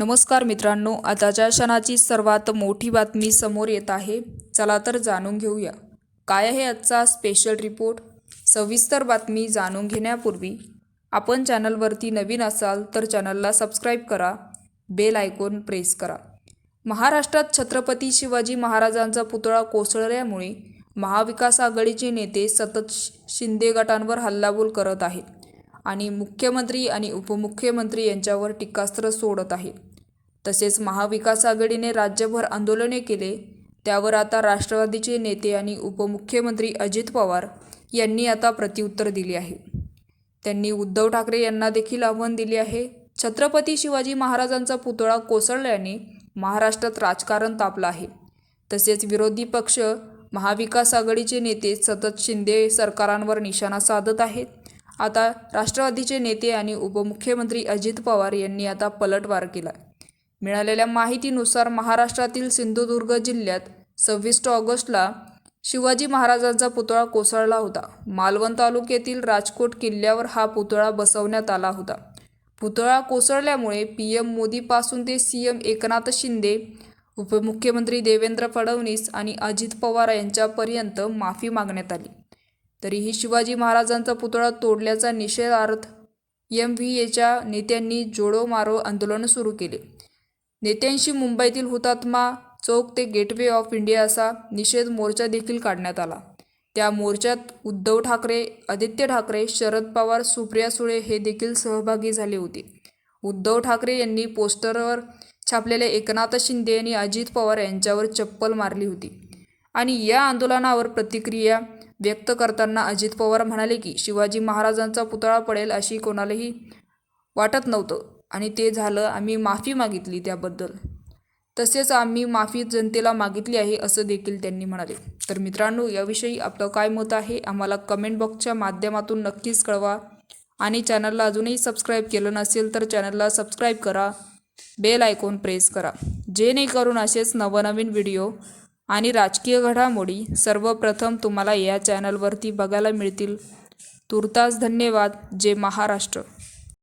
नमस्कार मित्रांनो आताच्या क्षणाची सर्वात मोठी बातमी समोर येत आहे. चला तर जाणून घेऊया. काय आहे आजचा स्पेशल रिपोर्ट सविस्तर बातमी जाणून घेण्यापूर्वी आपण चॅनलवरती नवीन असाल तर चॅनलला सबस्क्राईब करा बेल आयकॉन प्रेस करा. महाराष्ट्रात छत्रपती शिवाजी महाराजांचा पुतळा कोसळल्यामुळे महाविकास आघाडीचे नेते सतत शि- शिंदे गटांवर हल्लाबोल करत आहेत. आणि मुख्यमंत्री आणि उपमुख्यमंत्री यांच्यावर टीकास्त्र सोडत आहे. तसेच महाविकास आघाडीने राज्यभर आंदोलने केले त्यावर आता राष्ट्रवादीचे नेते आणि उपमुख्यमंत्री अजित पवार यांनी आता प्रत्युत्तर दिले आहे. त्यांनी उद्धव ठाकरे यांना देखील आव्हान दिले आहे. छत्रपती शिवाजी महाराजांचा पुतळा कोसळल्याने महाराष्ट्रात राजकारण तापलं आहे. तसेच विरोधी पक्ष महाविकास आघाडीचे नेते सतत शिंदे सरकारांवर निशाणा साधत आहेत. आता राष्ट्रवादीचे नेते आणि उपमुख्यमंत्री अजित पवार यांनी आता पलटवार केला मिळालेल्या माहितीनुसार महाराष्ट्रातील सिंधुदुर्ग जिल्ह्यात सव्वीस ऑगस्टला शिवाजी महाराजांचा पुतळा कोसळला होता. मालवण तालुक्यातील राजकोट किल्ल्यावर हा पुतळा बसवण्यात आला होता. पुतळा कोसळल्यामुळे पी एम मोदीपासून ते सी एम एकनाथ शिंदे उपमुख्यमंत्री देवेंद्र फडणवीस आणि अजित पवार यांच्यापर्यंत माफी मागण्यात आली. तरीही शिवाजी महाराजांचा पुतळा तोडल्याचा निषेधार्थ एम व्ही एच्या नेत्यांनी जोडो मारो आंदोलन सुरू केले. नेत्यांशी मुंबईतील हुतात्मा चौक ते गेटवे ऑफ इंडिया असा निषेध मोर्चा देखील काढण्यात आला. त्या मोर्चात उद्धव ठाकरे आदित्य ठाकरे शरद पवार सुप्रिया सुळे हे देखील सहभागी झाले होते. उद्धव ठाकरे यांनी पोस्टरवर छापलेले एकनाथ शिंदे आणि अजित पवार यांच्यावर चप्पल मारली होती. आणि या आंदोलनावर प्रतिक्रिया व्यक्त करताना अजित पवार म्हणाले की शिवाजी महाराजांचा पुतळा पडेल अशी कोणालाही वाटत नव्हतं आणि ते झालं आम्ही माफी मागितली त्याबद्दल. तसेच आम्ही माफी जनतेला मागितली आहे असं देखील त्यांनी म्हणाले. तर मित्रांनो याविषयी आपलं काय मत आहे आम्हाला कमेंट बॉक्सच्या माध्यमातून नक्कीच कळवा. आणि चॅनलला अजूनही सबस्क्राईब केलं नसेल तर चॅनलला सबस्क्राईब करा. बेल आयकॉन प्रेस करा. जेणेकरून असेच नवनवीन व्हिडिओ आणि राजकीय घडामोडी सर्वप्रथम तुम्हाला या चॅनलवरती बघायला मिळतील. तुर्तास धन्यवाद. जे महाराष्ट्र.